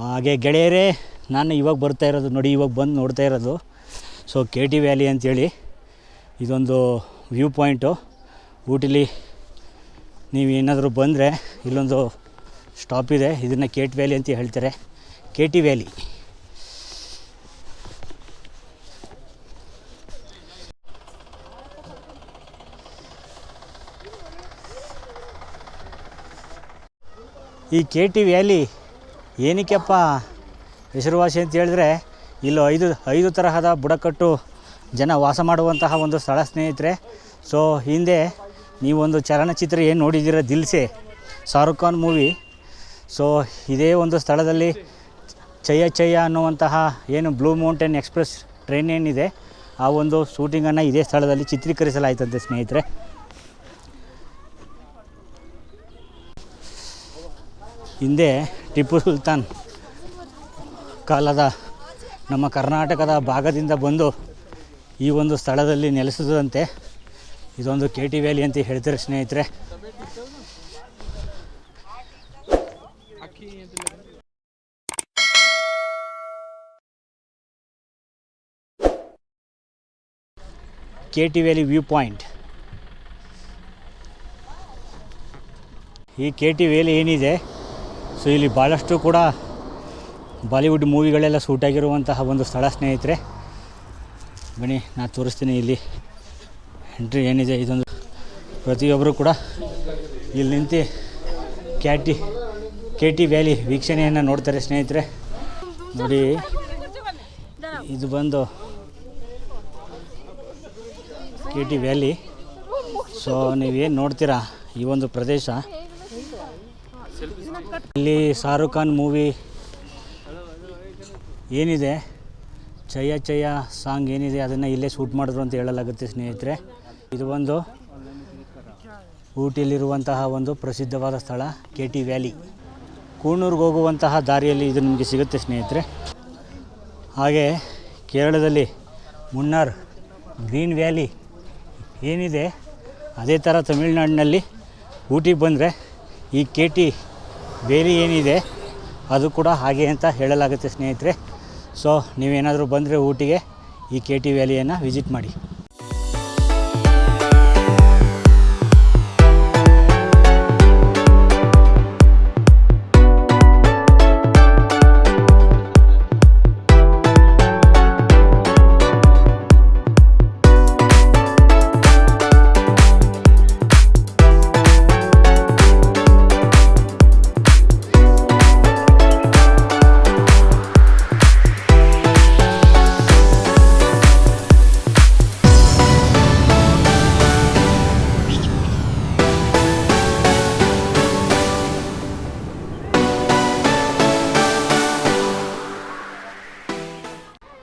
ಹಾಗೆ ಗೆಳೆಯರೇ, ನಾನು ಇವಾಗ ಬರ್ತಾ ಇರೋದು ನೋಡಿ, ಇವಾಗ ಬಂದು ನೋಡ್ತಾ ಇರೋದು. ಸೊ ಕೆ ಟಿ ವ್ಯಾಲಿ ಅಂತೇಳಿ ಇದೊಂದು ವ್ಯೂ ಪಾಯಿಂಟು ಊಟಿಲಿ ನೀವು ಏನಾದರೂ ಬಂದರೆ ಇಲ್ಲೊಂದು ಸ್ಟಾಪ್ ಇದೆ. ಇದನ್ನು ಕೆ ಟಿ ವ್ಯಾಲಿ ಅಂತ ಹೇಳ್ತಾರೆ. ಕೆ ಟಿ ವ್ಯಾಲಿ ಈ ಕೆ ಟಿ ವ್ಯಾಲಿ ಏನಕ್ಕಪ್ಪ ಹೆಸರುವಾಸಿ ಅಂತ ಹೇಳಿದ್ರೆ, ಇಲ್ಲಿ ಐದು ಐದು ತರಹದ ಬುಡಕಟ್ಟು ಜನ ವಾಸ ಮಾಡುವಂತಹ ಒಂದು ಸ್ಥಳ ಸ್ನೇಹಿತರೆ. ಸೊ ಹಿಂದೆ ನೀವೊಂದು ಚಲನಚಿತ್ರ ಏನು ನೋಡಿದ್ದೀರ ದಿಲ್ಸೆ, ಶಾರುಖ್ ಖಾನ್ ಮೂವಿ ಸೊ ಇದೇ ಒಂದು ಸ್ಥಳದಲ್ಲಿ ಚಯ್ಯ ಚಯ್ಯ ಅನ್ನುವಂತಹ ಏನು ಬ್ಲೂ ಮೌಂಟೇನ್ ಎಕ್ಸ್ಪ್ರೆಸ್ ಟ್ರೈನ್ ಏನಿದೆ, ಆ ಒಂದು ಶೂಟಿಂಗನ್ನು ಇದೇ ಸ್ಥಳದಲ್ಲಿ ಚಿತ್ರೀಕರಿಸಲಾಯಿತಂತೆ ಸ್ನೇಹಿತರೆ. ಹಿಂದೆ ಟಿಪ್ಪು ಸುಲ್ತಾನ್ ಕಾಲದ ನಮ್ಮ ಕರ್ನಾಟಕದ ಭಾಗದಿಂದ ಬಂದು ಈ ಒಂದು ಸ್ಥಳದಲ್ಲಿ ನೆಲೆಸಿದಂತೆ ಇದೊಂದು ಕೆ ಟಿ ವ್ಯಾಲಿ ಅಂತ ಹೇಳ್ತಾರೆ ಸ್ನೇಹಿತರೆ. K T valley view point. ಈ ಕೆ ಟಿ ವ್ಯಾಲಿ ಏನಿದೆ? ಸೊ ಇಲ್ಲಿ ಭಾಳಷ್ಟು ಕೂಡ ಬಾಲಿವುಡ್ ಮೂವಿಗಳೆಲ್ಲ ಸೂಟ್ ಆಗಿರುವಂತಹ ಒಂದು ಸ್ಥಳ ಸ್ನೇಹಿತರೆ. ಬನ್ನಿ, ನಾನು ತೋರಿಸ್ತೀನಿ ಇಲ್ಲಿ. ಎಂಟ್ರಿ ಏನಿದೆ, ಇದೊಂದು ಪ್ರತಿಯೊಬ್ಬರು ಕೂಡ ಇಲ್ಲಿ ನಿಂತು ಕ್ಯಾಟಿ ಕೆ ಟಿ ವ್ಯಾಲಿ ವೀಕ್ಷಣೆಯನ್ನು ನೋಡ್ತಾರೆ ಸ್ನೇಹಿತರೆ. ನೋಡಿ, ಇದು ಬಂದು ಕೆ ಟಿ ವ್ಯಾಲಿ. ಸೊ ನೀವೇನು ನೋಡ್ತೀರಾ ಈ ಒಂದು ಪ್ರದೇಶ? ಇಲ್ಲಿ ಶಾರುಖ್ ಖಾನ್ ಮೂವಿ ಏನಿದೆ? ಚಯ ಚಯ ಸಾಂಗ್ ಏನಿದೆ? ಅದನ್ನು ಇಲ್ಲೇ ಶೂಟ್ ಮಾಡಿದ್ರು ಅಂತ ಹೇಳಲಾಗುತ್ತೆ ಸ್ನೇಹಿತರೆ. ಇದು ಒಂದು ಊಟಿಯಲ್ಲಿರುವಂತಹ ಒಂದು ಪ್ರಸಿದ್ಧವಾದ ಸ್ಥಳ ಕೆ ಟಿ ವ್ಯಾಲಿ ಕೂಣೂರಿಗೆ ಹೋಗುವಂತಹ ದಾರಿಯಲ್ಲಿ ಇದು ನಿಮಗೆ ಸಿಗುತ್ತೆ ಸ್ನೇಹಿತರೆ. ಹಾಗೆ ಕೇರಳದಲ್ಲಿ ಮುನ್ನಾರ್ ಗ್ರೀನ್ ವ್ಯಾಲಿ ಏನಿದೆ? ಅದೇ ಥರ ತಮಿಳ್ನಾಡಿನಲ್ಲಿ ಊಟಿಗೆ ಬಂದರೆ ಈ ಕೆ ಟಿ ಬೇಲಿ ಏನಿದೆ ಅದು ಕೂಡ ಹಾಗೆ ಅಂತ ಹೇಳಲಾಗುತ್ತೆ ಸ್ನೇಹಿತರೆ. ಸೊ ನೀವೇನಾದರೂ ಬಂದರೆ ಊಟಿಗೆ ಈ ಕೆ ಟಿ ವ್ಯಾಲಿಯನ್ನು ವಿಸಿಟ್ ಮಾಡಿ.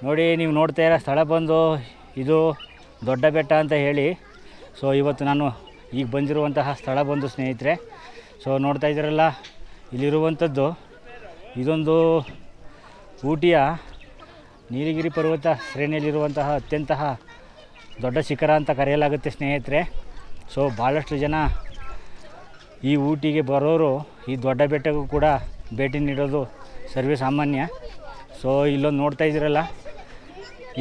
ನೋಡಿ, ನೀವು ನೋಡ್ತಾ ಇರೋ ಸ್ಥಳ ಬಂದು ಇದು ದೊಡ್ಡ ಬೆಟ್ಟ ಅಂತ ಹೇಳಿ. ಸೊ ಇವತ್ತು ನಾನು ಈಗ ಬಂದಿರುವಂತಹ ಸ್ಥಳ ಬಂದು ಸ್ನೇಹಿತರೆ. ಸೊ ನೋಡ್ತಾ ಇದ್ದೀರಲ್ಲ, ಇಲ್ಲಿರುವಂಥದ್ದು ಇದೊಂದು ಊಟಿಯ ನೀಲಗಿರಿ ಪರ್ವತ ಶ್ರೇಣಿಯಲ್ಲಿರುವಂತಹ ಅತ್ಯಂತ ದೊಡ್ಡ ಶಿಖರ ಅಂತ ಕರೆಯಲಾಗುತ್ತೆ ಸ್ನೇಹಿತರೆ. ಸೊ ಭಾಳಷ್ಟು ಜನ ಈ ಊಟಿಗೆ ಬರೋರು ಈ ದೊಡ್ಡ ಬೆಟ್ಟಕ್ಕೂ ಕೂಡ ಭೇಟಿ ನೀಡೋದು ಸರ್ವೇ ಸಾಮಾನ್ಯ ಸೊ ಇಲ್ಲೊಂದು ನೋಡ್ತಾ ಇದ್ದೀರಲ್ಲ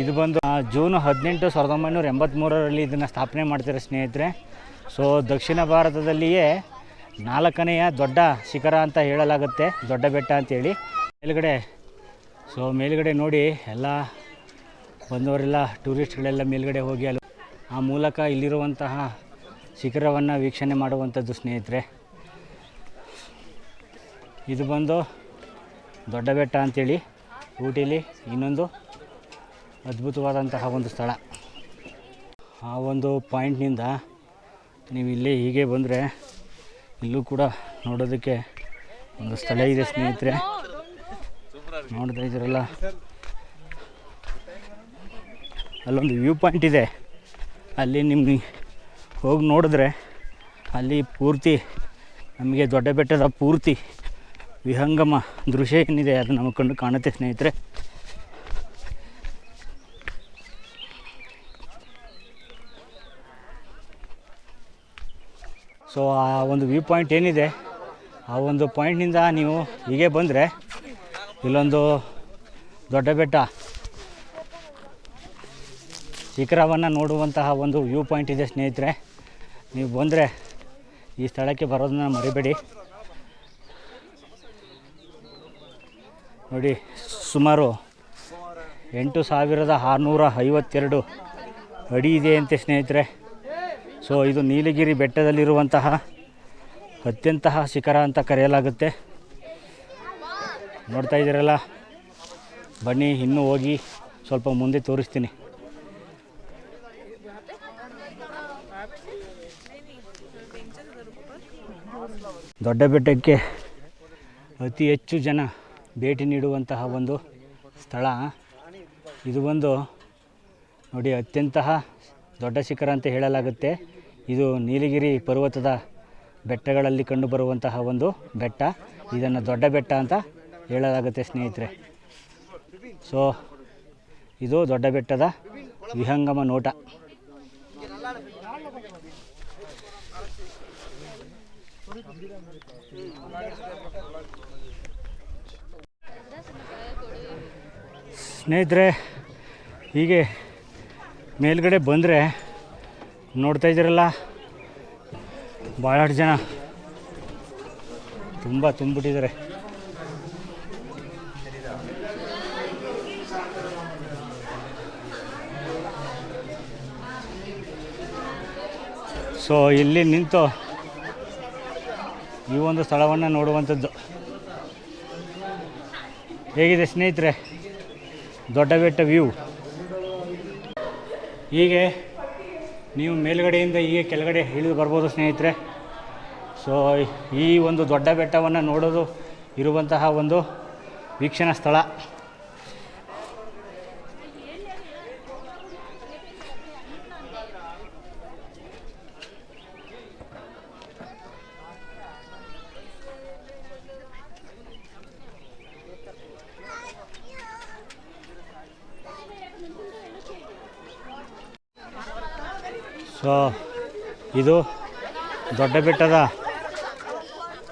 ಇದು ಬಂದು ಜೂನ್ ಹದಿನೆಂಟು ಸಾವಿರದ ಒಂಬೈನೂರ ಎಂಬತ್ತ್ಮೂರರಲ್ಲಿ ಇದನ್ನು ಸ್ಥಾಪನೆ ಮಾಡ್ತಾರೆ ಸ್ನೇಹಿತರೆ. ಸೊ ದಕ್ಷಿಣ ಭಾರತದಲ್ಲಿಯೇ ನಾಲ್ಕನೆಯ ದೊಡ್ಡ ಶಿಖರ ಅಂತ ಹೇಳಲಾಗುತ್ತೆ, ದೊಡ್ಡ ಬೆಟ್ಟ ಅಂತೇಳಿ ಮೇಲುಗಡೆ ಸೊ ಮೇಲುಗಡೆ ನೋಡಿ, ಎಲ್ಲ ಬಂದವರೆಲ್ಲ ಟೂರಿಸ್ಟ್ಗಳೆಲ್ಲ ಮೇಲುಗಡೆ ಹೋಗಿ ಅಲ್ಲಿ ಆ ಮೂಲಕ ಇಲ್ಲಿರುವಂತಹ ಶಿಖರವನ್ನು ವೀಕ್ಷಣೆ ಮಾಡುವಂಥದ್ದು ಸ್ನೇಹಿತರೆ. ಇದು ಬಂದು ದೊಡ್ಡ ಬೆಟ್ಟ ಅಂಥೇಳಿ ಊಟಿಲಿ ಇನ್ನೊಂದು ಅದ್ಭುತವಾದಂತಹ ಒಂದು ಸ್ಥಳ. ಆ ಒಂದು ಪಾಯಿಂಟ್ನಿಂದ ನೀವು ಇಲ್ಲಿ ಹೀಗೆ ಬಂದರೆ ಇಲ್ಲೂ ಕೂಡ ನೋಡೋದಕ್ಕೆ ಒಂದು ಸ್ಥಳ ಇದೆ ಸ್ನೇಹಿತರೆ. ನೋಡ್ತಾ ಇದ್ದೀರಲ್ಲ? ಅಲ್ಲೊಂದು ವ್ಯೂ ಪಾಯಿಂಟ್ ಇದೆ. ಅಲ್ಲಿ ನಿಮ್ಗೆ ಹೋಗಿ ನೋಡಿದ್ರೆ ಅಲ್ಲಿ ಪೂರ್ತಿ ನಮಗೆ ದೊಡ್ಡ ಬೆಟ್ಟದ ಪೂರ್ತಿ ವಿಹಂಗಮ ದೃಶ್ಯ ಏನಿದೆ ಅದು ನಮ್ಮ ಕಣ್ಣು ಕಾಣುತ್ತೆ ಸ್ನೇಹಿತರೆ. ಸೊ ಆ ಒಂದು ವ್ಯೂ ಪಾಯಿಂಟ್ ಏನಿದೆ, ಆ ಒಂದು ಪಾಯಿಂಟ್ನಿಂದ ನೀವು ಹೀಗೆ ಬಂದರೆ, ಇಲ್ಲೊಂದು ದೊಡ್ಡ ಬೆಟ್ಟ, ಶಿಖರವನ್ನು ನೋಡುವಂತಹ ಒಂದು ವ್ಯೂ ಪಾಯಿಂಟ್ ಇದೆ ಸ್ನೇಹಿತರೆ. ನೀವು ಬಂದರೆ ಈ ಸ್ಥಳಕ್ಕೆ ಬರೋದನ್ನ ಮರಿಬೇಡಿ. ನೋಡಿ, ಸುಮಾರು ಎಂಟು ಸಾವಿರದ ಆರುನೂರ ಐವತ್ತೆರಡು ಅಡಿ ಇದೆ ಅಂತೆ ಸ್ನೇಹಿತರೆ. ಸೊ ಇದು ನೀಲಗಿರಿ ಬೆಟ್ಟದಲ್ಲಿರುವಂತಹ ಅತ್ಯಂತ ಶಿಖರ ಅಂತ ಕರೆಯಲಾಗುತ್ತೆ. ನೋಡ್ತಾ ಇದ್ದೀರಲ್ಲ? ಬನ್ನಿ, ಇನ್ನೂ ಹೋಗಿ ಸ್ವಲ್ಪ ಮುಂದೆ ತೋರಿಸ್ತೀನಿ. ದೊಡ್ಡ ಬೆಟ್ಟಕ್ಕೆ ಅತಿ ಹೆಚ್ಚು ಜನ ಭೇಟಿ ನೀಡುವಂತಹ ಒಂದು ಸ್ಥಳ. ಇದು ಒಂದು ನೋಡಿ, ಅತ್ಯಂತ ದೊಡ್ಡ ಶಿಖರ ಅಂತ ಹೇಳಲಾಗುತ್ತೆ. ಇದು ನೀಲಗಿರಿ ಪರ್ವತದ ಬೆಟ್ಟಗಳಲ್ಲಿ ಕಂಡುಬರುವಂತಹ ಒಂದು ಬೆಟ್ಟ. ಇದನ್ನು ದೊಡ್ಡ ಬೆಟ್ಟ ಅಂತ ಹೇಳಲಾಗುತ್ತೆ ಸ್ನೇಹಿತರೆ. ಸೊ ಇದು ದೊಡ್ಡ ಬೆಟ್ಟದ ವಿಹಂಗಮ ನೋಟ. ಸ್ನೇಹಿತರೆ, ಹೀಗೆ ಮೇಲ್ಗಡೆ ಬಂದರೆ ನೋಡ್ತಾ ಇದ್ದೀರಲ್ಲ? ಭಾಳಷ್ಟು ಜನ ತುಂಬ ತುಂಬಿಟ್ಟಿದ್ದಾರೆ. ಸೊ ಇಲ್ಲಿ ನಿಂತು ಈ ಒಂದು ಸ್ಥಳವನ್ನು ನೋಡುವಂಥದ್ದು. ಹೇಗಿದೆ ಸ್ನೇಹಿತರೆ? ದೊಡ್ಡ ಬೆಟ್ಟ ವ್ಯೂ. ಹೀಗೆ ನೀವು ಮೇಲುಗಡೆಯಿಂದ ಹೀಗೆ ಕೆಳಗಡೆ ಇಳಿದು ಬರ್ಬೋದು ಸ್ನೇಹಿತರೆ. ಸೊ ಈ ಒಂದು ದೊಡ್ಡ ಬೆಟ್ಟವನ್ನು ನೋಡೋದು ಇರುವಂತಹ ಒಂದು ವೀಕ್ಷಣಾ ಸ್ಥಳ. ಸೊ ಇದು ದೊಡ್ಡ ಬೆಟ್ಟದ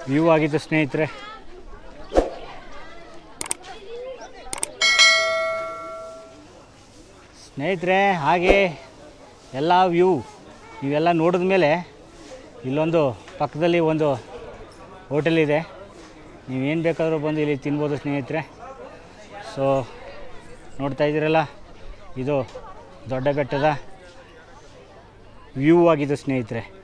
ವ್ಯೂ ಆಗಿತ್ತು ಸ್ನೇಹಿತರೆ. ಸ್ನೇಹಿತರೆ, ಹಾಗೆ ಎಲ್ಲ ವ್ಯೂ ಇವೆಲ್ಲ ನೋಡಿದ ಮೇಲೆ ಇಲ್ಲೊಂದು ಪಕ್ಕದಲ್ಲಿ ಒಂದು ಹೋಟೆಲ್ ಇದೆ. ನೀವೇನು ಬೇಕಾದರೂ ಬಂದು ಇಲ್ಲಿ ತಿನ್ಬೋದು ಸ್ನೇಹಿತರೆ. ಸೊ ನೋಡ್ತಾ ಇದ್ದೀರಲ್ಲ, ಇದು ದೊಡ್ಡ ಬೆಟ್ಟದ ವ್ಯೂ ಆಗಿದೆ ಸ್ನೇಹಿತರೆ.